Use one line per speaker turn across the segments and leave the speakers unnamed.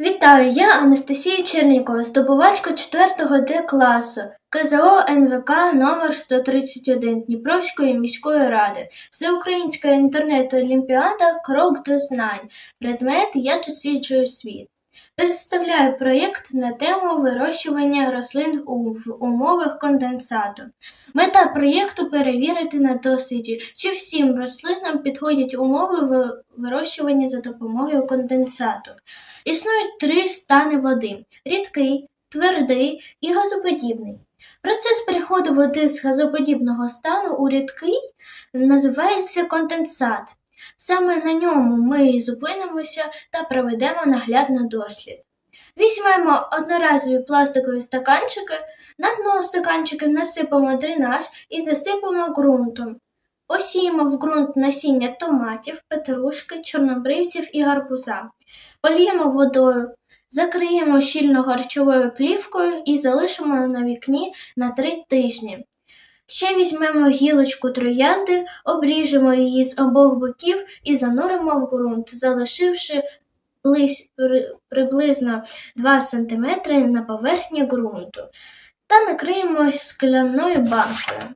Вітаю, я Анастасія Чернікова, здобувачка 4 Д класу КЗО НВК номер 131 Дніпровської міської ради. Всеукраїнська інтернет-олімпіада Крок до знань. Предмет Я досліджую світ. Представляю проєкт на тему вирощування рослин у в умовах конденсату. Мета проєкту перевірити на досвіді, чи всім рослинам підходять умови вирощування за допомогою конденсату. Існують три стани води: рідкий, твердий і газоподібний. Процес переходу води з газоподібного стану у рідкий називається конденсат. Саме на ньому ми зупинимося та проведемо наглядний дослід. Візьмемо одноразові пластикові стаканчики, на дно стаканчиків насипемо дренаж і засипемо ґрунтом. Посіємо в ґрунт насіння томатів, петрушки, чорнобривців і гарбуза. Поліємо водою, закриємо щільно харчовою плівкою і залишимо на вікні на три тижні. Ще візьмемо гілочку троянди, обріжемо її з обох боків і зануримо в ґрунт, залишивши приблизно 2 см на поверхні ґрунту та накриємо скляною банкою.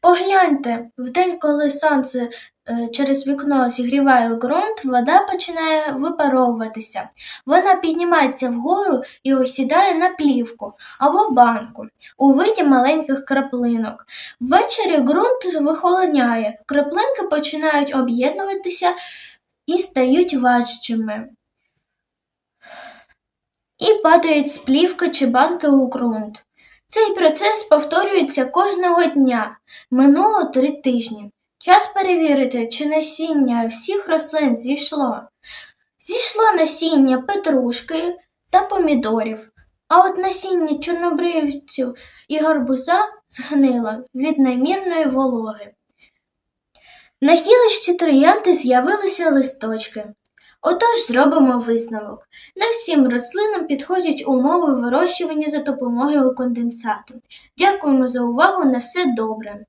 Погляньте, в день, коли сонце е, через вікно зігріває ґрунт, вода починає випаровуватися. Вона піднімається вгору і осідає на плівку або банку у виді маленьких краплинок. Ввечері ґрунт вихолоняє, краплинки починають об'єднуватися і стають важчими. І падають з плівки чи банки у ґрунт. Цей процес повторюється кожного дня. Минуло три тижні. Час перевірити, чи насіння всіх рослин зійшло. Зійшло насіння петрушки та помідорів, а от насіння чорнобривців і гарбуза згнило від надмірної вологи. На гілочці троянди з'явилися листочки. Отож зробимо висновок. Не всім рослинам підходять умови вирощування за допомогою конденсату. Дякуємо за увагу на все добре.